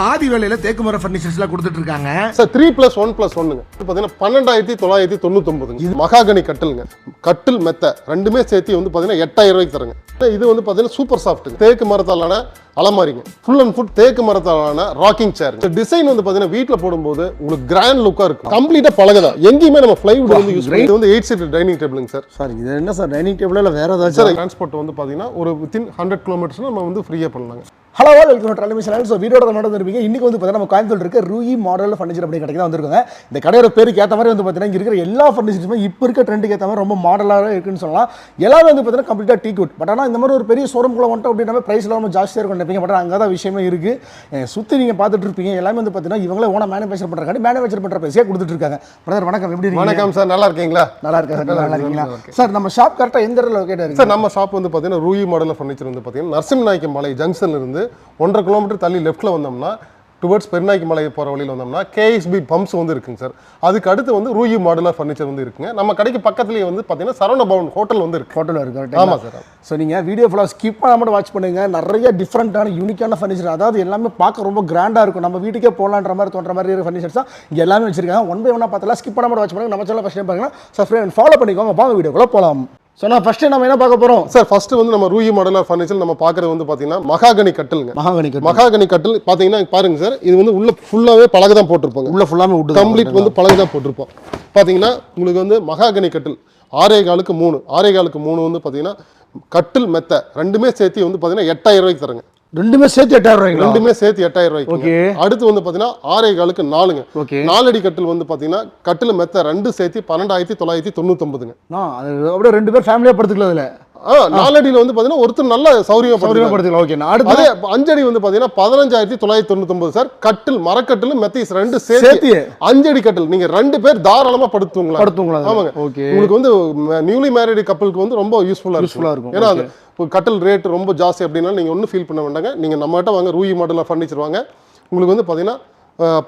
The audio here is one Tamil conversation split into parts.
பாதி வேலையில தேக்கு மர ஃபர்னிச்சர்ஸ்லாம் கொடுத்துட்டு இருக்காங்க sir three plus one plus ஒன்னுங்க பார்த்தீங்கன்னா பன்னெண்டாயிரத்தி தொள்ளாயிரத்தி தொண்ணூத்தொம்பதுங்க இது மகாகனி கட்டிலுங்க. கட்டில் மெத்த. ரெண்டுமே சேர்த்து வந்து பார்த்தீங்கன்னா எட்டாயிரம் ரூபாய்க்கு தருங்க. இது வந்து பார்த்தீங்கன்னா சூப்பர் சாஃப்ட்டுங்க தேக்கு மரத்தாலான அலமாரிங்க. ஃபுல் அண்ட் ஃபுல் தேக்கு மரத்தாலான ராக்கிங் சேர் டிசைன் வந்து பார்த்தீங்கன்னா வீட்டில் போடும்போது உங்களுக்கு கிராண்ட் லுக்காக இருக்கும். கம்ப்ளீட்டாக பழகதான் எங்கேயுமே நம்ம ஃப்ளைவுட் வந்து யூஸ் பண்ணி வந்து எயிட் சீட் டைனிங் டேபிளுங்க சார். சார் இது என்ன சார் டைனிங் டேபிள் இல்ல வேற ஏதாச்சும்? சார் டிரான்ஸ்போர்ட் வந்து பார்த்தீங்கன்னா ஒரு வித்தின் ஹண்ட்ரட் கிலோமீட்டர்ஸ் நம்ம வந்து ஃப்ரீயாக பண்ணலாங்க. ஹலோ வெல்கம் ட்ராலமி சேனல் ஸோ வீடியோட நடந்து இருப்பீங்க. இன்னைக்கு வந்து பார்த்தீங்கன்னா நம்ம கோயம்புத்தூர் இருக்க ரூயி மாடல் ஃபர்னிச்சர் அப்படி கடைக்கு தான் வந்திருக்காங்க. இந்த கடையோட பேருக்கு ஏற்ற மாதிரி வந்து பார்த்தீங்கன்னா இங்க இருக்கிற எல்லா ஃபர்னிச்சர்ஸுமே இப்போ இருக்க ட்ரெண்டுக்கு ஏற்ற மாதிரி ரொம்ப மாடலாக இருக்குன்னு சொல்லலாம். எல்லாமே வந்து பார்த்தீங்கன்னா கம்ப்ளீட்டாக டீ குட் பட் ஆனால் இந்த மாதிரி ஒரு பெரிய ஷோரூம்குள்ள வந்துட்டு அப்படின்னா ப்ரைஸ்லாம் ரொம்ப ஜாஸ்தியாக இருக்கும் நினைப்பீங்க பட் அங்கே தான் விஷயமே இருக்குது சுற்றி நீங்கள் பார்த்துட்டு இருப்பீங்க எல்லாமே வந்து பார்த்தீங்கன்னா இவங்களே ஓன மேனுஃபேக்சர் பண்ணுறாங்க மேனுஃபேக்சர் பண்ணுற பைசே கொடுத்துட்டு இருக்காங்க பிரதர் வணக்கம். எப்படி இருக்கீங்க? வணக்கம் சார் நல்லா இருக்கீங்களா? நல்லா இருக்கா சார் நல்லா இருக்கீங்களா? சார் நம்ம ஷாப் கரெக்டாக எந்த இடத்துல லொக்கேட் இருக்கு சார் நம்ம ஷாப் வந்து பார்த்தீங்கன்னா ரூயி மாடல் ஃபர்னிச்சர் வந்து பார்த்தீங்கன்னா நரசிம்மநாயக்கம் மலை ஜங்ஷன்ல இருந்து ஒன்றரை கிலோமீட்டர் தள்ளி லெஃப்ட்டில் வந்தோம்னா டுவர்ட்ஸ் பெருநாய்க்கு மலை போகிற வழியில் வந்தோம்னா கேஎஸ்பி பம்ப்ஸ் வந்து இருக்குங்க சார் அதுக்கு அடுத்து வந்து ரூயி மாடுலர் ஃபர்னிச்சர் வந்து இருக்குங்க. நம்ம கடைக்கு பக்கத்துலேயே வந்து பார்த்தீங்கன்னா சரவண பவன் ஹோட்டல் வந்து இருக்கு. ஃபோட்டோவில் இருக்கு ஆமா சார் ஸோ நீங்கள் வீடியோ ஃபுல்லாக ஸ்கிப் பண்ணாமல் வாட்ச் பண்ணுங்க. நிறைய டிஃப்ரெண்ட்டான யூனிக்கான ஃபர்னிச்சர் அதாவது எல்லாமே பார்க்க ரொம்ப கிராண்டாக இருக்கும். நம்ம வீட்டுக்கே போகலான்ற மாதிரி தோன்ற மாதிரி இருக்கிற ஃபர்னிச்சர்ஸ் தான் இங்கே எல்லாமே வச்சிருக்காங்க. ஒன் பை ஒன்னாக பார்த்தலாம் ஸ்கிப் பண்ணாமல் வாட்ச் பண்ணுங்க. நம்ம சேனல் ஃபஸ்ட் டைம் பாருங்கன்னா சப்ஸ்கிரைப் ஃபாலோ பண்ணிக்கோங்க. வாங்க வீடியோக்குள்ள போகலாம் ஸோ நான் ஃபஸ்ட்டு நம்ம என்ன பார்க்க போகிறோம் சார் ஃபர்ஸ்ட் வந்து நம்ம ரூயி மாடலர் ஃபர்னிச்சர் நம்ம பார்க்குறது வந்து பார்த்தீங்கன்னா மகாகனி கட்டிலுங்க. மகாகனி கட்டு மகாகனி கட்டில் பார்த்தீங்கன்னா பாருங்க சார் இது வந்து உள்ள ஃபுல்லாகவே பலகை தான் போட்டிருப்பாங்க. உள்ள ஃபுல்லாமே விட்டு கம்ப்ளீட் வந்து பழகு தான் போட்டிருப்போம். பார்த்தீங்கன்னா உங்களுக்கு வந்து மகாகனி கட்டில் ஆறே காலுக்கு மூணு ஆறே காலுக்கு மூணு வந்து பார்த்தீங்கன்னா கட்டில் மெத்த ரெண்டுமே சேர்த்து வந்து பார்த்தீங்கன்னா எட்டாயிரம் ரூபாய்க்கு தருங்க ரெண்டுமே சேர்த்து எட்டாயிரம் ரூபாய்ங்களா? ரெண்டுமே சேர்த்து எட்டாயிரம் ரூபாய்க்கு. அடுத்து வந்து பார்த்தீங்கன்னா ஆறே காலுக்கு நாலுங்க. ஓகே. நாலடி கட்டில் வந்து பார்த்தீங்கன்னா கட்டில் மெத்த ரெண்டு சேர்த்து பன்னெண்டாயிரத்தி தொள்ளாயிரத்தி தொண்ணூத்தொம்பதுங்க. அப்படியே ரெண்டு பேர் ஃபேமிலியாக படுத்துக்கலாம் அதில். நாலடியில் வந்து பார்த்தீங்கன்னா ஒருத்தர் நல்ல சௌரியம் சௌரியமாக படுத்துக்கலாம் ஓகே அடுத்து அஞ்சடி வந்து பார்த்தீங்கன்னா பதினஞ்சாயிரத்தி தொள்ளாயிரத்தி தொண்ணூத்தொம்பது சார் கட்டில் மரக்கட்டில் மெத்தீஸ் ரெண்டு சேர்த்து அஞ்சடி கட்டில். நீங்க ரெண்டு பேர் தாராளமா படுத்துங்களா படுத்துங்களா ஆமாங்க. ஓகே. உங்களுக்கு வந்து நியூலி மேரிடு கப்பலுக்கு வந்து ரொம்ப யூஸ்ஃபுல்லா Useful-ஆ இருக்கும். ஏன்னா கட்டில் ரேட் ரொம்ப ஜாஸ்தி அப்படின்னா நீங்க ஒன்றும் ஃபீல் பண்ண வேண்டாங்க. நீங்க நம்மகிட்ட வாங்க ரூயி மாடலில் ஃபர்னிச்சர் வாங்க. உங்களுக்கு வந்து பார்த்தீங்கன்னா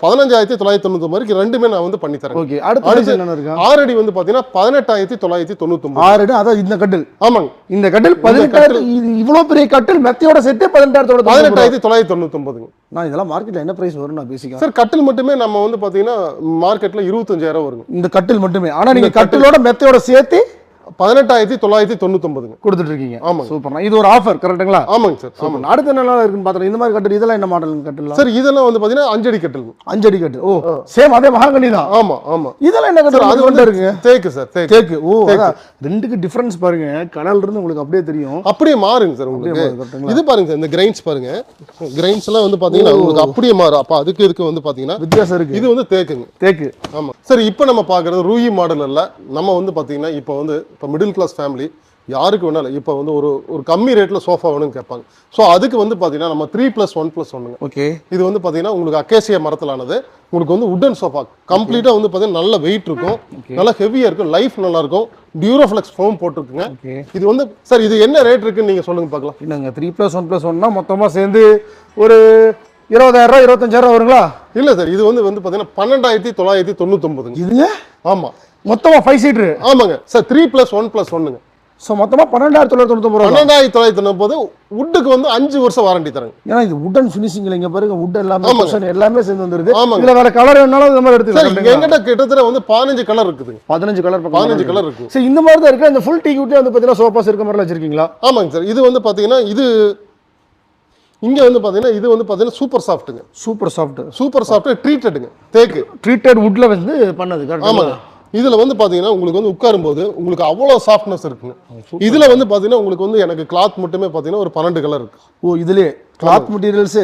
பதினஞ்சாயிரத்தி தொள்ளாயிரத்தி வரைக்கும் ரெண்டுமே நான் வந்து பண்ணி தரேன். ஓகே அடுத்து என்னென்ன இருக்கா? ஆறடி வந்து பார்த்தீங்கன்னா பதினெட்டாயிரத்தி தொள்ளாயிரத்தி ஆறு இடம், அதாவது இந்த கட்டில். ஆமாங்க. இந்த கட்டில் பதினெட்டாயிரம் இது இவ்வளோ பெரிய கட்டில் மெத்தையோட சேர்த்து பதினெட்டாயிரத்தோட பதினெட்டாயிரத்தி தொள்ளாயிரத்தி தொண்ணூத்தொம்பதுங்க. நான் இதெல்லாம் மார்க்கெட்ல என்ன பிரைஸ் வரும் நான் பேசிக்கலாம் சார் கட்டில் மட்டுமே நம்ம வந்து பார்த்தீங்கன்னா மார்க்கெட்டில் இருபத்தஞ்சாயிரம் வருங்க இந்த கட்டில் மட்டுமே. ஆனா நீங்க கட்டிலோட மெத்தையோட சேர்த்து பதினெட்டாயிரத்தி தொள்ளாயிரத்தி தொண்ணூத்தொம்பதுங்க. கொடுத்துட்டு இருக்கீங்க ஆமாங்க. சூப்பர் இது ஒரு ஆஃபர் கரெக்ட்டுங்களா ஆமாங்க சார் சூப்பர் அடுத்து என்ன இருக்குன்னு பார்த்தோம் இந்த மாதிரி கட்டில் இதெல்லாம் என்ன மாடல் கட்டில் சார் இதெல்லாம் வந்து பார்த்தீங்கன்னா அஞ்சடி கட்டில். அஞ்சடி கட்டு ஓ சேம் அதே மகாங்கனி தான்? ஆமா ஆமா. இதெல்லாம் என்ன கட்டில்? அது வந்து இருக்குங்க தேக்கு சார் தேக்கு. தேக்கு. ஓ ரெண்டுக்கு டிஃபரன்ஸ் பாருங்க. கடல்ல இருந்து உங்களுக்கு அப்படியே தெரியும். அப்படியே மாறுங்க சார் உங்களுக்கு? இது பாருங்க சார் இந்த கிரைன்ஸ் பாருங்க. கிரைன்ஸ் எல்லாம் வந்து பாத்தீங்கன்னா உங்களுக்கு அப்படியே மாறும். அப்ப அதுக்கு இதுக்கு வந்து பாத்தீங்கன்னா வித்தியாசம் இருக்கு. இது வந்து தேக்குங்க. தேக்கு. ஆமா. சார் இப்போ நம்ம பாக்குறது ரூயி மாடல் இல்ல நம்ம வந்து பாத்தீங்கன்னா இப்போ வந்து இப்போ மிடில் கிளாஸ் ஃபேமிலி யாருக்கு வேணாலும் இப்போ வந்து ஒரு ஒரு கம்மி ரேட்ல சோஃபா வேணும்னு கேட்பாங்க. ஸோ அதுக்கு வந்து பாத்தீங்கன்னா நம்ம த்ரீ ப்ளஸ் ஒன் ப்ளஸ் ஒன்றுங்க ஓகே இது வந்து பாத்தீங்கன்னா உங்களுக்கு அக்கேசியா மரத்திலானது. உங்களுக்கு வந்து உட்டன் சோஃபா கம்ப்ளீட்டா வந்து பாத்தீங்கன்னா நல்ல வெயிட் இருக்கும். நல்லா ஹெவியா இருக்கும். லைஃப் நல்லா இருக்கும் டியூரோஃப்ளெக்ஸ் ஃபோம் போட்டிருக்குங்க இது வந்து சார் இது என்ன ரேட் இருக்குன்னு நீங்க சொல்லுங்க பார்க்கலாம். என்னங்க த்ரீ ப்ளஸ் ஒன் ப்ளஸ் ஒன்னா மொத்தமா சேர்ந்து ஒரு இருபதாயிரம் ரூபா இருபத்தஞ்சாயிரம் ரூபா வருங்களா? இல்ல சார் இது வந்து வந்து பாத்தீங்கன்னா பன்னெண்டாயிரத்தி தொள்ளாயிரத்தி தொண்ணூத்தொன்பதுங்க. இதுங்க? ஆமா. மொத்தமா ஃபைவ் சீட்ரு ஆமாங்க. Sir three plus one plus ஒன்னுங்க so மொத்தமா பன்னெண்டாயிரத்தி தொள்ளாயிரத்தி தொண்ணூத்தொம்பது பன்னெண்டாயிரத்தி தொள்ளாயிரத்தி தொண்ணூறு உட்டுக்கு வந்து அஞ்சு வருஷம் வாரண்டி தரங்க. ஏன்னா இது உட்டன் ஃபினிஷிங்ல இங்க பாருங்க. உட் எல்லாமே எல்லாமே சேர்ந்து வந்துருது. இதுல வேற கலர் வேணாலும் இந்த மாதிரி எடுத்துக்கலாம். எங்கிட்ட கிட்டத்தட்ட வந்து பதினஞ்சு கலர் இருக்குதுங்க. பதினஞ்சு கலர் பதினஞ்சு கலர் இருக்கு. சரி இந்த மாதிரி தான் இருக்கு. இந்த ஃபுல் டீ குட்டே வந்து பார்த்தீங்கன்னா சோஃபாஸ் இருக்க மாதிரிலாம் வச்சிருக்கீங்களா? ஆமாங்க சார். இது வந்து பாத்தீங்கன்னா இது இங்க வந்து பாத்தீங்கன்னா இது வந்து பாத்தீங்கன்னா சூப்பர் சாஃப்ட்டுங்க சூப்பர் சாஃப்ட் சூப்பர் சாஃப்ட் ட்ரீட்டடுங்க தேக்கு ட்ரீட்டட் வுட்ல வந்து பண்ணது. ஆமாங்க. இதுல வந்து பாத்தீங்கன்னா உங்களுக்கு வந்து உட்காரும்போது உங்களுக்கு அவ்வளவு சாஃப்ட்னஸ் இருக்குங்க. இதுல வந்து பாத்தீங்கன்னா உங்களுக்கு வந்து எனக்கு கிளாத் மட்டுமே பாத்தீங்கன்னா ஒரு பன்னெண்டு கலர் இருக்கு. ஓ இதுலயே கிளாத் மெட்டீரியல்ஸே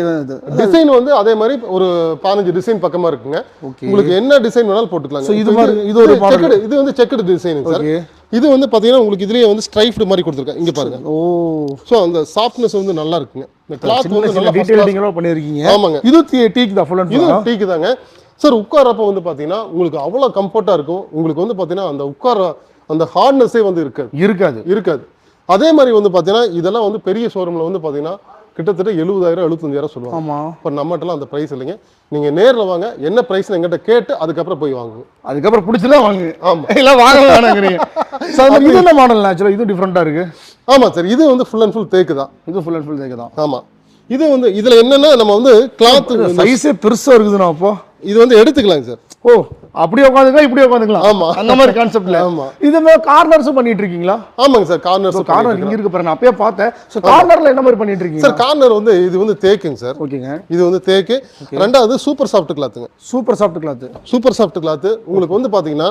டிசைன் வந்து அதே மாதிரி ஒரு பதினஞ்சு டிசைன் பக்கமா இருக்குங்க. உங்களுக்கு என்ன டிசைன் வேணாலும் போட்டுக்கலாங்க. So, இது மாதிரி- இது ஒரு checkered- இது வந்து செக்கடு டிசைன் சார். இது வந்து பாத்தீங்கன்னா உங்களுக்கு இதுலயே வந்து ஸ்ட்ரைப்டு மாதிரி கொடுத்துருக்கேன். இங்க பாருங்க. ஓ. சோ அந்த சாஃப்ட்னஸ் வந்து நல்லா இருக்குங்க. இந்த கிளாத் வந்து நல்லா பண்ணிருக்கீங்க ஆமாங்க. இது டீக் தான் ஃபுல் இது டீக்கு தாங்க. சார் உட்காரப்ப வந்து பாத்தீங்கன்னா உங்களுக்கு அவ்வளவு கம்ஃபர்ட்டா இருக்கும். உங்களுக்கு வந்து பாத்தீங்கன்னா அந்த உட்கார அந்த ஹார்ட்னஸே வந்து இருக்காது. இருக்காது. இருக்காது. அதே மாதிரி வந்து பாத்தீங்கன்னா இதெல்லாம் வந்து பெரிய ஷோரூம்ல வந்து பாத்தீங்கன்னா கிட்டத்தட்ட எழுபதாயிரம் எழுபத்தஞ்சாயிரம் சொல்லுவாங்க. ஆமா. இப்போ நம்மகிட்டலாம் அந்த ப்ரைஸ் இல்லைங்க. நீங்க நேர்ல வாங்க என்ன ப்ரைஸ்னு எங்கிட்ட கேட்டு அதுக்கப்புறம் போய் வாங்குங்க. அதுக்கப்புறம் பிடிச்சலாம் வாங்கு. ஆமா. இல்ல வாங்க வேணாங்கிறீங்க இது என்ன மாடல் ஆக்சுவலாக இதுவும் டிஃப்ரெண்டா இருக்கு? ஆமா சார். இது வந்து ஃபுல் அண்ட் ஃபுல் தேக்கு தான். இது ஃபுல் அண்ட் ஃபுல் தேக்கு தான். ஆமா. இது வந்து இதுல என்னன்னா நம்ம வந்து கிளாத் சைஸே பெருசா இருக்குதுண்ணா அப்போ. இது வந்து எடுத்துக்கலாங்க சார். ஓ அப்படியே உட்காந்துக்கலாம் இப்படி உட்காந்துக்கலாம். ஆமா. அந்த மாதிரி கான்செப்ட்ல ஆமா. இது மாதிரி கார்னர்ஸும் பண்ணிட்டு இருக்கீங்களா? ஆமாங்க சார் கார்னர்ஸ் கார்னர் இங்க இருக்கு பாருங்க நான் அப்பயே பார்த்தேன். ஸோ கார்னர்ல என்ன மாதிரி பண்ணிட்டு இருக்கீங்க? சார் கார்னர் வந்து இது வந்து தேக்குங்க சார். ஓகேங்க. இது வந்து தேக்கு. ரெண்டாவது super soft கிளாத்துங்க super soft cloth super soft cloth உங்களுக்கு வந்து பாத்தீங்கன்னா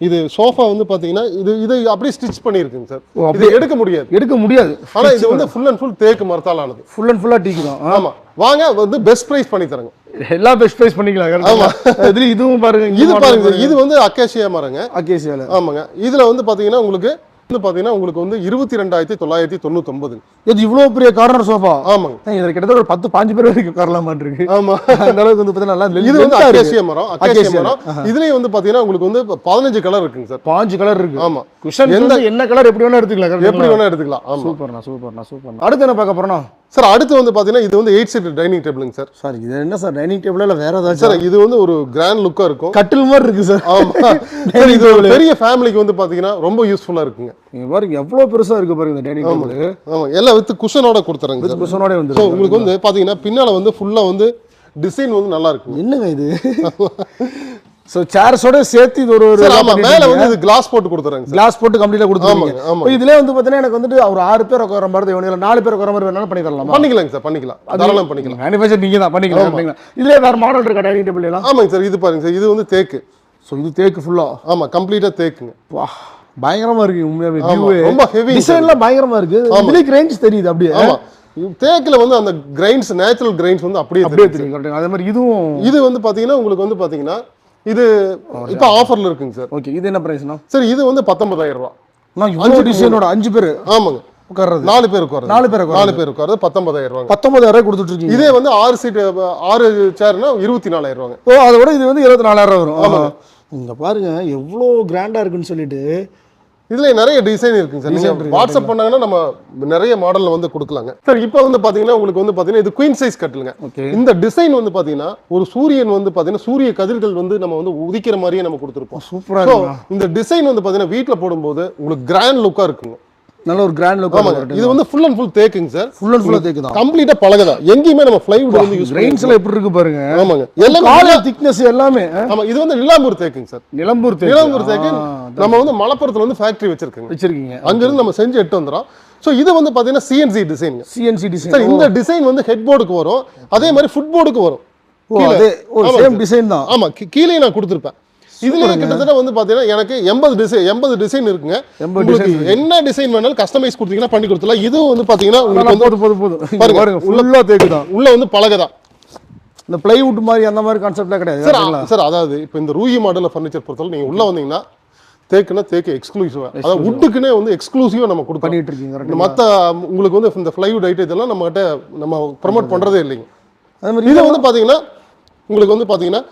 இது சோஃபா வந்து பாத்தீங்கன்னா இது இது அப்படியே ஸ்டிச் பண்ணியிருக்குங்க சார். இது எடுக்க முடியாது. எடுக்க முடியாது. ஆனா இது வந்து ஃபுல் அண்ட் ஃபுல் தேக்கு மரத்தால் ஆனது ஃபுல் அண்ட் ஃபுல்லா டீக்கு தான் ஆ. ஆமா. வாங்க வந்து பெஸ்ட் பிரைஸ் பண்ணி தரேங்க. எல்லா பெஸ்ட் ப்ரைஸ் பண்ணிக்கலாம் ஆமா. இதுல இதுவும் பாருங்க இது பாருங்க இது வந்து அக்கேஷியா மரங்க. அகேசியால ஆமாங்க. இதுல வந்து பாத்தீங்கன்னா உங்களுக்கு வந்து பாத்தீங்கன்னா உங்களுக்கு வந்து இருபத்தி ரெண்டாயிரத்தி தொள்ளாயிரத்தி தொண்ணூத்தொன்பது. இது இவ்வளவு பெரிய கார்னர் சோஃபா? ஆமாங்க. இதுல கிட்டத்தட்ட ஒரு பத்து பாஞ்சு பேர் வரைக்கும் உட்காரலாமான் இருக்கு? ஆமா. அந்த அளவுக்கு வந்து பார்த்தீங்கன்னா நல்லா இது வந்து. அக்கேசியா மரம் அக்கேசியா. மரம். இதுலயும் வந்து பாத்தீங்கன்னா உங்களுக்கு வந்து பதினஞ்சு கலர் இருக்குங்க சார். பாஞ்சு கலர் இருக்கு. ஆமா. குஷன் எந்த- என்ன கலர் எப்படி வேணா எடுத்துக்கலாம். எப்படி வேணா எடுத்துக்கலாம். ஆமா. சூப்பர்ண்ணா சூப்பர்ண்ணா சூப்பர்ண்ணா. அடுத்து என்ன பார்க்க போறோம் சார் அடுத்து வந்து பாத்தீங்கன்னா இது வந்து எயிட் சீட் டைனிங் டேபிளுங்க சார். சார் இது என்ன சார் டைனிங் டேபிள் இல்ல வேற ஏதாச்சும் சார் இது வந்து ஒரு கிராண்ட் லுக்கா இருக்கும். கட்டில் மாதிரி இருக்கு சார். ஆமா. சார் இது ஒரு பெரிய ஃபேமிலிக்கு வந்து பாத்தீங்கன்னா ரொம்ப யூஸ்ஃபுல்லா இருக்குங்க. நீங்க பாருங்க எவ்வளவு பெருசா இருக்கு பாருங்க இந்த டைனிங் டேபிள் ஆமா. எல்லாம் வித் குஷனோட கொடுத்துறேங்க சார். குஷனோட வந்து ஸோ உங்களுக்கு வந்து பாத்தீங்கன்னா பின்னால வந்து ஃபுல்லா வந்து டிசைன் வந்து நல்லா இருக்குங்க. என்னங்க இது? ஸோ சேர்ஸோட சேர்த்து இது ஒரு ஒரு மேல வந்து இது கிளாஸ் போட்டு கொடுத்துறேங்க கிளாஸ் போட்டு கம்ப்ளீட்டா கொடுத்துருக்கீங்க ஆமாங்க, ஆமாங்க. இப்போ இதுலயே வந்து பார்த்தீங்கன்னா எனக்கு வந்துட்டு ஒரு ஆறு பேர் உட்கார மாதிரி வேணும் நாலு பேர் உட்கார மாதிரி வேணாலும் பண்ணி தரலாமா? பண்ணிக்கலாங்க சார் பண்ணிக்கலாம். தாராளம் பண்ணிக்கலாம். மேனுஃபேக்சர் நீங்க தான் பண்ணிக்கலாம் பண்ணிக்கலாம். இதுலயே வேற மாடல் இருக்கா டைனிங் டேபிள் எல்லாம்? ஆமாங்க சார் இது பாருங்க சார் இது வந்து தேக்கு. ஸோ இது தேக்கு ஃபுல்லா ஆமா கம்ப்ளீட்டா தேக்குங்க. வா பயங்கரமா இருக்கு வியூ ரொம்ப heavy டிசைன்லாம் பயங்கரமா இருக்கு. இதுலயே ரேஞ்ச் தெரியுது அப்படியே. ஆமா. தேக்குல வந்து அந்த கிரைன்ஸ் நேச்சுரல் கிரைன்ஸ் வந்து அப்படியே அப்படியே தெரியும். அதே மாதிரி இதுவும் இது வந்து பாத்தீங்கன்னா உங்களுக்கு வந்து பாத்தீங்கன்னா இது இப்போ ஆஃபர்ல இருக்குங்க சார். ஓகே இது என்ன பிரைஸ்னா சார் இது வந்து பத்தொன்பதாயிரம் ரூபாய். நான் இவ்வளோ டிசைனோட அஞ்சு பேர் ஆமாங்க. உட்கார்றது. நாலு பேர் உட்காருது நாலு பேர். நாலு பேர் உட்காருது பத்தொன்பதாயிரம் ரூபாங்க. பத்தொன்பதாயிரம் ரூபாய் கொடுத்துட்டு இருக்கீங்க. இதே வந்து ஆறு சீட் ஆறு சேர்னா இருபத்தி நாலாயிரம் ரூபாங்க. ஓ அதை விட இது வந்து இருபத்தி நாலாயிரம் வரும். ஆமா இங்க பாருங்க எவ்வளோ கிராண்டா இருக்குன்னு சொல்லிட்டு இதுல நிறைய டிசைன் இருக்குங்க சார். நீங்க வாட்ஸ்அப் பண்ணாங்கன்னா நம்ம நிறைய மாடல்ல வந்து கொடுக்கலாங்க. சார் இப்போ வந்து பாத்தீங்கன்னா உங்களுக்கு வந்து பாத்தீங்கன்னா இது குயின் சைஸ் கட்டலுங்க இந்த டிசைன் வந்து பாத்தீங்கன்னா ஒரு சூரியன் வந்து பாத்தீங்கன்னா சூரிய கதிர்கள் வந்து நம்ம வந்து உதிக்கிற மாதிரியே நம்ம கொடுத்துருப்போம். சூப்பரா ஸோ இருக்கு இந்த டிசைன் வந்து பாத்தீங்கன்னா வீட்ல போடும்போது உங்களுக்கு கிராண்ட் லுக்கா இருக்குங்க. நல்ல ஒரு கிராண்ட் லுக் ஆமாங்க. இது வந்து ஃபுல் அண்ட் ஃபுல் தேக்குங்க சார் ஃபுல் அண்ட் ஃபுல்லா தேக்கு தான். கம்ப்ளீட்டா பழகதான். எங்கேயுமே நம்ம ஃப்ளைவுட் வந்து யூஸ் கிரெயின்ஸ் எல்லாம் எப்படி இருக்கு பாருங்க. ஆமாங்க. எல்லாமே கால திக்னஸ் எல்லாமே? ஆமா இது வந்து நிலாம்பூர் தேக்குங்க சார் நிலம்பூர் தேக்கு நிலாம்பூர் தேக்கு நம்ம வந்து மலப்புரத்துல வந்து ஃபேக்டரி வச்சிருக்கோங்க. வச்சிருக்கீங்க. அங்கிருந்து நம்ம செஞ்சு எட்டு வந்துடும் ஸோ இது வந்து பாத்தீங்கன்னா CNC design CNC sir design இந்த டிசைன் வந்து ஹெட் போர்டுக்கு வரும். அதே மாதிரி ஃபுட் போர்டுக்கு வரும் சேம் டிசைன் தான். ஆமா கீழே நான் கொடுத்துருப்பேன். இதுலயே கிட்டத்தட்ட வந்து பாத்தீங்கன்னா எனக்கு எண்பது டிசைன் எண்பது டிசைன் இருக்குங்க. 80 உங்களுக்கு என்ன டிசைன் வேணாலும் கஸ்டமைஸ் கொடுத்தீங்கன்னா பண்ணி கொடுத்துலாம் இதுவும் வந்து பாத்தீங்கன்னா உங்களுக்கு வந்து போதும் போதும் பாருங்க, பாருங்க ஃபுல்லா தேக்கு தான் உள்ள வந்து பழகதான் இந்த பிளைவுட் மாதிரி அந்த மாதிரி கான்செப்ட்லாம் கிடையாது. சார் சார் அதாவது இப்போ இந்த ரூயி மாடல் ஃபர்னிச்சர் பொறுத்தவரை நீங்க உள்ள வந்தீங்கன்னா தேக்குன்னா தேக்கு எக்ஸ்க்ளூசிவா அதாவது வுட்டுக்குனே வந்து எக்ஸ்க்ளூசிவா நம்ம கொடுப்போம் பண்ணிட்டு இருக்கீங்க மத்த உங்களுக்கு வந்து இந்த ஃப்ளைவுட் ஐட்டம் இதெல்லாம் நம்ம கிட்ட நம்ம ப்ரமோட் பண்றதே இல்லைங்க. அதே மாதிரி இது வந்து பாத்தீங்கன்னா உங்களுக்கு வந்து பாத்தீங்கன்னா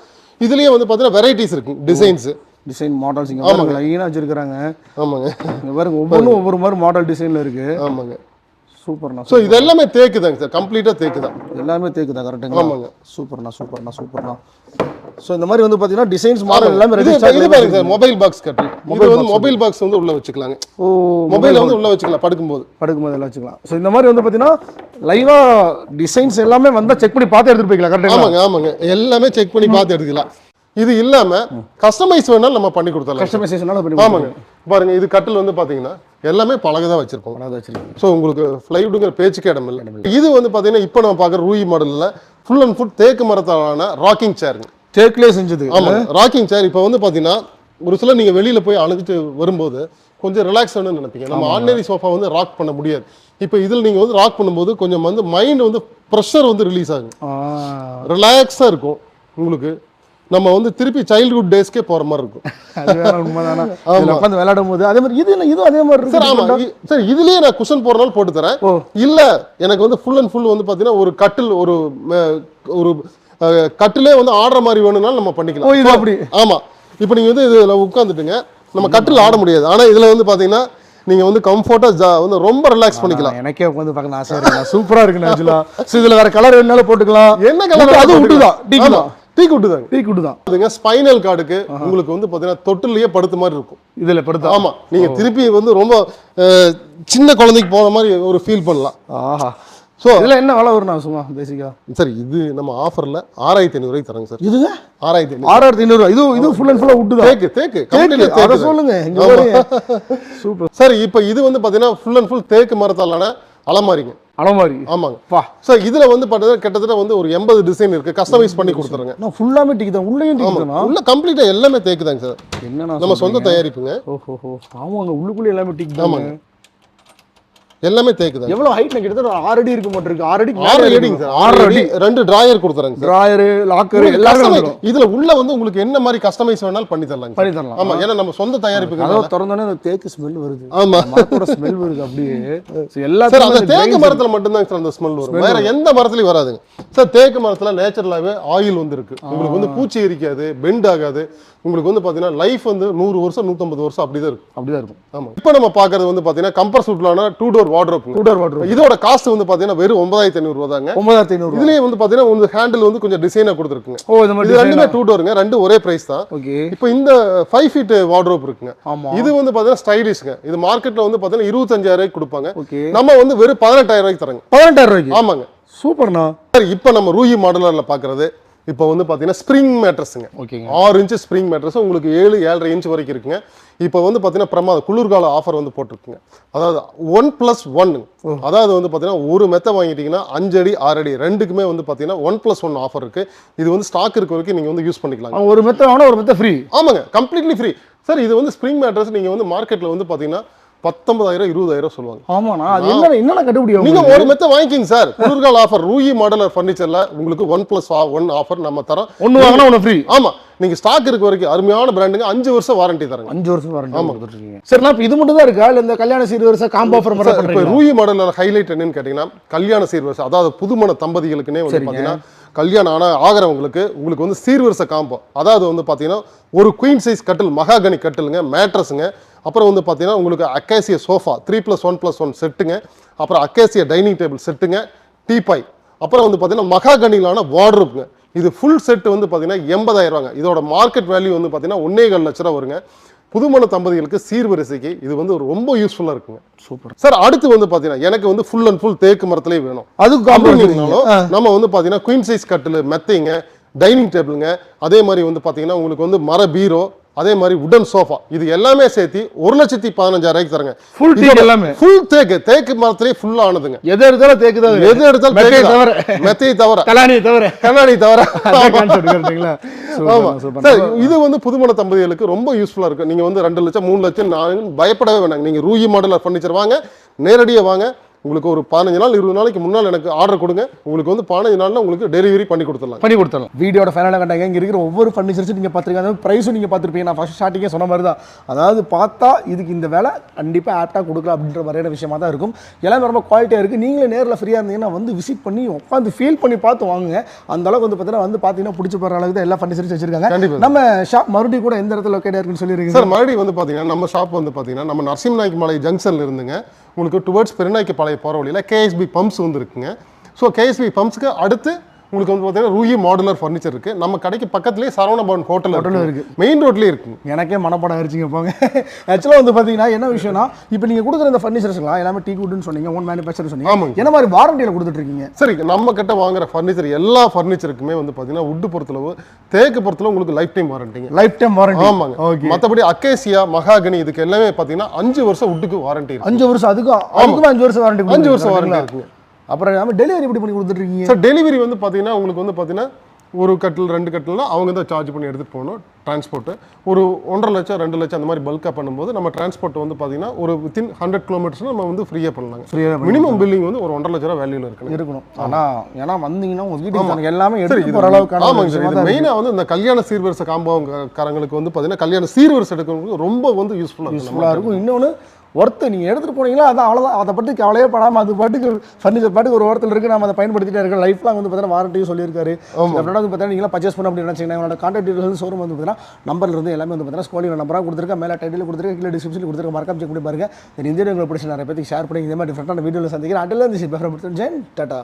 இதுலயே வந்து பாத்தீங்கன்னா வெரைட்டிஸ் இருக்கு டிசைன்ஸ் டிசைன் மாடல்ஸ் இங்க பாருங்க லைனா வச்சிருக்காங்க ஆமாங்க. இங்க பாருங்க ஒவ்வொன்றும் ஒவ்வொரு மாதிரி மாடல் டிசைன்ல இருக்கு. ஆமாங்க. சூப்பர்ண்ணா ஸோ இது எல்லாமே தேக்கு தாங்க சார். கம்ப்ளீட்டா தேக்கு தான் எல்லாமே தேக்கு தான் கரெக்டுங்களா ஆமாங்க. சூப்பர்ண்ணா சூப்பர்ண்ணா சூப்பர்ண்ணா. ஸோ இந்த மாதிரி வந்து பார்த்தீங்கன்னா டிசைன்ஸ் மாடல் எல்லாமே ரெடி இது பாருங்க சார் மொபைல் பாக்ஸ் கட்டு இது வந்து மொபைல் பாக்ஸ் வந்து உள்ள வச்சுக்கலாங்க. ஓ மொபைல் வந்து உள்ள வச்சுக்கலாம் படுக்கும்போது. படுக்கும்போது எல்லாம் வச்சுக்கலாம். ஸோ இந்த மாதிரி வந்து பார்த்தீங்கன்னா லைவா டிசைன்ஸ் எல்லாமே வந்தால் செக் பண்ணி பார்த்து எடுத்துட்டு போய்க்கலாம் கரெக்டுங்களா ஆமாங்க ஆமாங்க. எல்லாமே செக் பண்ணி பார்த்து எடுத்துக்கலாம். இது இல்லாம கஸ்டமைஸ் வேணாலும் நம்ம பண்ணி கொடுத்துடலாம். கஸ்டமைசேஷனால பண்ணி ஆமாங்க. பாருங்க இது கட்டில் வந்து பாத்தீங்கன்னா எல்லாமே பழகதான் வச்சிருப்போம் அதை வச்சிருக்கீங்க ஸோ உங்களுக்கு ஃப்ளைவுட்டுங்கிற பேச்சுக்கு இடம் இல்லை. இது வந்து பாத்தீங்கன்னா இப்போ நம்ம பார்க்குற ரூயி மாடலில் ஃபுல் அண்ட் ஃபுல் தேக்கு மரத்தாலான ராக்கிங் சேருங்க தேக்கிலே செஞ்சது. ஆமா ராக்கிங் சேர் இப்போ வந்து பாத்தீங்கன்னா ஒரு சில நீங்க வெளியில போய் அழுதுட்டு வரும்போது கொஞ்சம் ரிலாக்ஸ் ஆகணும்னு நினைப்பீங்க. நம்ம ஆர்டினரி சோஃபா வந்து ராக் பண்ண முடியாது. இப்போ இதில் நீங்க வந்து ராக் பண்ணும்போது கொஞ்சம் வந்து மைண்ட் வந்து ப்ரெஷர் வந்து ரிலீஸ் ஆகும். ரிலாக்ஸாக இருக்கும் உங்களுக்கு. நம்ம வந்து திருப்பி சைல்ட்ஹுட் டேஸ்க்கே போற மாதிரி இருக்கும். உண்மைதானா? விளையாடும் போது அதே மாதிரி இது இதுவும் அதே மாதிரி சார் இருக்கு ஆமா இ- சார் இதுலயே நான் குஷன் போறனால போட்டு தரேன். இல்ல எனக்கு வந்து ஃபுல் அண்ட் ஃபுல் வந்து பாத்தீங்கன்னா ஒரு கட்டில் ஒரு ஒரு கட்டிலே வந்து ஆடுற மாதிரி வேணும்னாலும் நம்ம பண்ணிக்கலாம். இது அப்படி. ஆமா. இப்போ நீங்க வந்து இதுல உட்காந்துட்டுங்க நம்ம கட்டில் ஆட முடியாது. ஆனா இதுல வந்து பாத்தீங்கன்னா நீங்க வந்து கம்ஃபர்ட்டா வந்து ரொம்ப ரிலாக்ஸ் பண்ணிக்கலாம். எனக்கே உட்காந்து பார்க்க ஆசையா இருக்கு. சூப்பரா இருக்கு ஆக்சுவலா ஸோ இதுல வேற கலர் வேணாலும் போட்டுக்கலாம். என்ன கலர் அது விட்டு தான். டீ குட்டுதாங்க டீ குட்டு தான் அதுங்க ஸ்பைனல் கார்டுக்கு உங்களுக்கு வந்து பாத்தீங்கன்னா தொட்டிலேயே படுத்த மாதிரி இருக்கும். இதுல படுத்தா? ஆமா. நீங்க திருப்பி வந்து ரொம்ப சின்ன குழந்தைக்கு போன மாதிரி ஒரு ஃபீல் பண்ணலாம். ஆஹா. ஸோ இதுல என்ன விலை வரும் நான் சும்மா பேசிக்கா சார் இது நம்ம ஆஃபர்ல ஆறாயிரத்தி ஐநூறுக்கு தரங்க சார். இதுங்க? ஆறாயிரத்தி ஐநூறு. ஆறாயிரத்தி ஐநூறு இது இது ஃபுல் அண்ட் ஃபுல்லா உட்டு தான் தேக்கு தேக்கு அதை தேக்கு தான். சொல்லுங்க சூப்பர். சார் இப்போ இது வந்து பாத்தீங்கன்னா ஃபுல் அண்ட் ஃபுல் தேக்கு மரத்தாலான அலமாரிங்க. அலமாரி. ஆமாங்க. பா சார் இதுல வந்து பார்த்தீங்கன்னா கிட்டத்தட்ட வந்து ஒரு எண்பது டிசைன் இருக்கு. கஸ்டமைஸ் பண்ணி கொடுத்துருங்க. நான் ஃபுல்லாமே டிக்கி தான் உள்ளேயும் டிக்கி தானா? உள்ள கம்ப்ளீட்டா எல்லாமே தேக்கு தாங்க சார். என்னண்ணா நம்ம சொந்த தயாரிப்புங்க. ஓஹோ ஆமாங்க உள்ளுக்குள்ள எல்லாமே டிக்கி தான்? ஆமாங்க. எல்லாமே தேக்கு தாங்க எவ்வளவு ஹைட்ல கிட்டத்தட்ட ஆறு அடி இருக்க மாட்டிருக்கு ஆறு அடி ஆறு அடிங்க சார். ஆறு அடி. ரெண்டு டிராயர் கொடுத்துறாங்க டிராயர் லாக்கர் எல்லாமே இதுல உள்ள வந்து உங்களுக்கு என்ன மாதிரி கஸ்டமைஸ் வேணாலும் பண்ணி தரலாங்க பண்ணி தரலாம். ஆமா ஏன்னா நம்ம சொந்த தயாரிப்புக்கு அதாவது திறந்தோடனே அந்த தேக்கு ஸ்மெல் வருது. ஆமா. மரத்தோட ஸ்மெல் வருது அப்படியே. சார் எல்லாத்துக்கும் அந்த தேக்கு மரத்துல மட்டும்தான் சார் அந்த ஸ்மெல் வரும். வேற எந்த மரத்துலயும் வராதுங்க. சார் தேக்கு மரத்துல நேச்சுரலாவே ஆயில் வந்து இருக்கு உங்களுக்கு வந்து பூச்சி எரிக்காது பெண்ட் ஆகாது. உங்களுக்கு வந்து பாத்தீங்கன்னா லைஃப் வந்து நூறு வருஷம் நூத்தம்பது வருஷம் அப்படிதான் இருக்கும். அப்படிதான் இருக்கும். ஆமா. இப்போ நம்ம பாக்குறது வந்து பாத்தீங்கன்னா கம்பர் சூட்லான டூ டோர் வார்ட்ரோப் கூடர் வாட்டர் இதோட காஸ்ட் வந்து பாத்தீங்கன்னா வெறும் ஒன்பதாயிரத்தி ஐநூறு தாங்க. ஒன்பதாயிரத்தி ஐநூறு இதுலயே வந்து பாத்தீங்கன்னா உங்களுக்கு ஹேண்டில் வந்து கொஞ்சம் டிசைனா கொடுத்துருக்குங்க. ஓ இந்த மாதிரி ரெண்டுமே டூ டோருங்க ரெண்டு ஒரே பிரைஸ் தான். ஓகே. இப்போ இந்த ஃபைவ் ஃபீட் வார்ட்ரோப் இருக்குங்க. ஆமா. இது வந்து பாத்தீங்கன்னா ஸ்டைலிஷ்ங்க இது மார்க்கெட்ல வந்து பாத்தீங்கன்னா இருபத்தஞ்சாயிரம் ரூபாய்க்கு கொடுப்பாங்க. நம்ம வந்து வெறும் பதினெட்டாயிரம் ரூபாய்க்கு தரங்க. பதினெட்டாயிரம் ரூபாய்க்கு? ஆமாங்க. சூப்பர்ண்ணா. சார் இப்போ நம்ம ரூயி மாடலர்ல பாக்குறது இப்போ வந்து பாத்தீங்கன்னா ஸ்ப்ரிங் மேட்ரஸ்ங்க ஓகேங்க ஆறு இன்ச்சு ஸ்ப்ரிங் மேட்ரஸ் உங்களுக்கு ஏழு ஏழரை இன்ச் வரைக்கும் இருக்குங்க. இப்போ வந்து பார்த்தீங்கன்னா பிரமாத குளிர்கால ஆஃபர் வந்து போட்டிருக்குங்க. அதாவது ஒன் ப்ளஸ் ஒன் அதாவது வந்து பார்த்தீங்கன்னா ஒரு மெத்த வாங்கிட்டீங்கன்னா அஞ்சு அடி ஆறு அடி ரெண்டுக்குமே வந்து பார்த்தீங்கன்னா ஒன் ப்ளஸ் ஒன் ஆஃபர் இருக்கு. இது வந்து ஸ்டாக் இருக்க வரைக்கும் நீங்கள் வந்து யூஸ் பண்ணிக்கலாம். ஒரு மெத்த வாங்கினா ஒரு மெத்த ஃப்ரீ ஆமாங்க கம்ப்ளீட்லி ஃப்ரீ சார் இது வந்து ஸ்ப்ரிங் மேட்ரஸ் நீங்கள் வந்து மார்க்கெட்டில் வந்து பார்த்தீங்கன்னா பத்தொன்பதாயிரம் இருபதாயிரம் சொல்லுவாங்க. ஆமாண்ணா அது என்ன என்னென்ன கட்டுப்படி நீங்க ஒரு மெத்த வாங்கிக்கிங்க சார். குளிர்கால ஆஃபர் ரூயி மாடலர் ஃபர்னிச்சர்ல உங்களுக்கு ஒன் பிளஸ் ஒன் ஆஃபர் நம்ம தரோம். ஒன்று வாங்கினா ஒன்று ஃப்ரீ ஆமா. நீங்க ஸ்டாக் இருக்க வரைக்கும் அருமையான பிராண்டுங்க அஞ்சு வருஷம் வாரண்டி தரங்க. அஞ்சு வருஷம் வாரண்டி கொடுத்துருக்கீங்க. சரிண்ணா இப்போ இது மட்டும் தான் இருக்கா? இல்லை இந்த கல்யாண சீர் வருஷம் காம்போ ஆஃபர் இப்போ ரூயி மாடலர் ஹைலைட் என்னன்னு கேட்டீங்கன்னா கல்யாண சீர்வரிசை அதாவது புதுமண தம்பதிகளுக்குனே வந்து பாத்தீங்கன்னா கல்யாணம் ஆன ஆகிறவங்களுக்கு உங்களுக்கு வந்து சீர்வரிசை காம்போ. அதாவது வந்து பார்த்தீங்கன்னா ஒரு குயின் சைஸ் கட்டில் மகாகனி கட்டிலுங்க மேட்ரஸுங்க அப்புறம் வந்து பார்த்தீங்கன்னா உங்களுக்கு acacia sofa three plus one plus one செட்டுங்க. அப்புறம் அக்கேசிய டைனிங் டேபிள் செட்டுங்க டீபாய் அப்புறம் வந்து பார்த்தீங்கன்னா மகாகனிலான வார்ட்ரோப்ங்க இது ஃபுல் செட் வந்து பார்த்தீங்கன்னா எண்பதாயிரம் ரூபாங்க. இதோட மார்க்கெட் வேல்யூ வந்து பார்த்தீங்கன்னா ஒன்னே கால் லட்ச ரூபா வருங்க. புதுமண தம்பதிகளுக்கு சீர்வரிசைக்கு இது வந்து ரொம்ப யூஸ்ஃபுல்லா இருக்குங்க. சூப்பர். சார் அடுத்து வந்து பாத்தீங்கன்னா எனக்கு வந்து ஃபுல் அண்ட் ஃபுல் தேக்கு மரத்திலே வேணும். அதுக்கு காம்போ அப்படின்னாலும் நம்ம வந்து பாத்தீங்கன்னா குயின் சைஸ் கட்டில் மெத்தைங்க டைனிங் டேபிளுங்க அதே மாதிரி வந்து பாத்தீங்கன்னா உங்களுக்கு வந்து மர பீரோ அதே மாதிரி உடன் சோஃபா இது எல்லாமே சேர்த்து ஒரு லட்சத்தி பதினஞ்சாயிரம் தரங்க. ஃபுல் டீ எல்லாமே. ஃபுல் தேக்கு தேக்கு மரத்திலே ஃபுல் ஆனதுங்க. எது எடுத்தாலும் தேக்கு தான் எது எடுத்தாலும் தேக்கு தவிர. மெத்தையை தவிர. கல்யாணியை தவிர. கண்ணாடி தவிர? ஆமா. சார் இது வந்து புதுமண தம்பதிகளுக்கு ரொம்ப யூஸ்ஃபுல்லா இருக்கு. நீங்க வந்து ரெண்டு லட்சம் மூணு லட்சம் நான் பயப்படவே வேணாங்க. நீங்க ரூயி மாடலர் ஃபர்னிச்சர் வாங்க நேரடியாக வாங்க உங்களுக்கு ஒரு பதினஞ்சு நாள் இருபது நாளைக்கு முன்னால் எனக்கு ஆர்டர் கொடுங்க. உங்களுக்கு வந்து பதினஞ்சு நாள்ல உங்களுக்கு டெலிவரி பண்ணி கொடுத்துடலாம். பண்ணி கொடுத்துடலாம். வீடியோட ஃபைனலாக கண்டாங்க. இங்கே இருக்கிற ஒவ்வொரு ஃபர்னிச்சர்ஸும் நீங்கள் பார்த்துருக்கீங்க. அதாவது ப்ரைஸும் நீங்கள் பார்த்துருப்பீங்க. நான் ஃபஸ்ட் ஸ்டார்டிங்கே சொன்ன மாதிரி தான். அதாவது பார்த்தா இதுக்கு இந்த விலை கண்டிப்பாக ஆப்டாக கொடுக்கலாம் அப்படின்ற மாதிரியான விஷயமா தான் இருக்கும். எல்லாமே ரொம்ப குவாலிட்டியாக இருக்குது நீங்களே நேரில் ஃப்ரீயாக இருந்தீங்கன்னா வந்து விசிட் பண்ணி உட்காந்து ஃபீல் பண்ணி பார்த்து வாங்குங்க. அந்த அளவுக்கு வந்து பார்த்தீங்கன்னா வந்து பார்த்தீங்கன்னா பிடிச்ச போகிற அளவுக்கு தான் எல்லா ஃபர்னிச்சர்ஸும் வச்சிருக்காங்க. கண்டிப்பா. நம்ம ஷாப் மறுபடியும் கூட எந்த இடத்துல லொக்கேட் இருக்குன்னு சொல்லியிருக்கீங்க? சார் மறுபடியும் வந்து பார்த்தீங்கன்னா நம்ம ஷாப் வந்து பார்த்தீங்கன்னா நம்ம நரசிம்மநாய்க்கு மலை ஜங்ஷன்ல இருந்துங்க. உங்களுக்கு டுவர்ட்ஸ் பெருநாய்க்கு பாளைய போகிற வழியில் கேஎஸ்பி பம்ப்ஸ் வந்து இருக்குங்க. ஸோ கேஎஸ்பி பம்ப்ஸுக்கு அடுத்து உங்களுக்கு வந்து பார்த்தீங்கன்னா ரூயி மாடுலர் ஃபர்னிச்சர் இருக்கு. நம்ம கடைக்கு பக்கத்துலேயே சரவண பவன் ஹோட்டல் Hotel இருக்கு. இருக்கு. மெயின் ரோட்லேயே இருக்குங்க எனக்கே மனப்படம் ஆயிடுச்சுங்க போங்க ஆக்சுவலாக வந்து பார்த்தீங்கன்னா என்ன விஷயம்னா இப்போ நீங்கள் கொடுக்குற இந்த ஃபர்னிச்சர்ஸ்லாம் எல்லாமே டீ குட்னு சொன்னீங்க ஓன் மேனுஃபேக்சர் சொன்னீங்க. ஆமாங்க. என்ன மாதிரி வாரண்டியில் கொடுத்துட்ருக்கீங்க சரி நம்ம கிட்ட வாங்குற ஃபர்னிச்சர் எல்லா ஃபர்னிச்சருக்குமே வந்து பார்த்தீங்கன்னா உட்டு பொறுத்தளவு தேக்கு பொறுத்தளவு உங்களுக்கு லைஃப் டைம் வாரண்டிங்க லைஃப் டைம் வாரண்டி ஆமாங்க. ஓகே மற்றபடி அக்கேசியா மகாகனி இதுக்கு எல்லாமே பார்த்தீங்கன்னா அஞ்சு வருஷம் உட்டுக்கு வாரண்டி அஞ்சு வருஷம் அதுக்கும் அதுக்கும் அஞ்சு வருஷம் வாரண்டி அஞ்சு வருஷம் வாரண்டி இருக்குங்க. அப்புறம் நம்ம டெலிவரி எப்படி பண்ணி கொடுத்துட்டு இருக்கீங்க சார் டெலிவரி வந்து பார்த்தீங்கன்னா உங்களுக்கு வந்து பார்த்தீங்கன்னா ஒரு கட்டில் ரெண்டு கட்டில்னா அவங்க தான் சார்ஜ் பண்ணி எடுத்துகிட்டு போகணும் டிரான்ஸ்போர்ட்டு ஒரு ஒன்றரை லட்சம் ரெண்டு லட்சம் அந்த மாதிரி பல்காக பண்ணும்போது நம்ம டிரான்ஸ்போர்ட் வந்து பார்த்தீங்கன்னா ஒரு வித்தின் ஹண்ட்ரட் கிலோமீட்டர்ஸ் நம்ம வந்து ஃப்ரீயாக பண்ணலாங்க. ஃப்ரீயாக மினிமம் பில்லிங் வந்து ஒரு ஒன்றரை லட்ச ரூபா வேல்யூல இருக்கணும். இருக்கணும். ஆனா ஏன்னா வந்தீங்கன்னா உங்க வீட்டுக்கு எல்லாமே எடுத்து ஒரு ஆமாங்க சார். மெயினாக வந்து இந்த கல்யாண சீர்வரிசை காம்பவுக்காரங்களுக்கு வந்து பார்த்தீங்கன்னா கல்யாண சீர்வரிசை எடுக்கிறவங்களுக்கு ரொம்ப வந்து யூஸ்ஃபுல்லாக யூஸ்ஃபுல்லாக இருக்கும் இன்னொன்று ஒர்த்து நீங்கள் எடுத்துகிட்டு போனீங்களா? அதான் அவ்வளோதான் அதை பற்றி கவலையே படாமல் அது பாட்டுக்கு ஃபர்னிச்சர் பாட்டுக்கு ஒரு ஓரத்தில் இருக்குது நம்ம அதை பயன்படுத்திட்டே இருக்கோம். லைஃப் லாங் வந்து பார்த்தீங்கன்னா வாரண்டியும் சொல்லியிருக்காரு. அப்படின்னா வந்து பார்த்தீங்கன்னா நீங்களா பர்ச்சேஸ் பண்ண அப்படின்னு நினச்சிங்கன்னா உங்களோட கான்டாக்ட் ஷோரூம் வந்து பார்த்தீங்கன்னா நம்பர்ல இருந்து எல்லாமே வந்து பார்த்தீங்கன்னா ஸ்கோலிங் நம்பராக கொடுத்துருக்கேன். மேலே டைட்டில் கொடுத்துருக்கேன். கீழே டிஸ்கிரிப்ஷன் கொடுத்துருக்க மறக்காம செக் பண்ணி பாருங்க. இந்த இந்திய உங்களுக்கு பிடிச்ச நிறைய பேருக்கு ஷேர் பண்ணி இதே மாதிரி டிஃப்ரெண்டான வீடியோவில் சந்திக்கிறேன். அட்டில் இருந்து ஜென் டாட்டா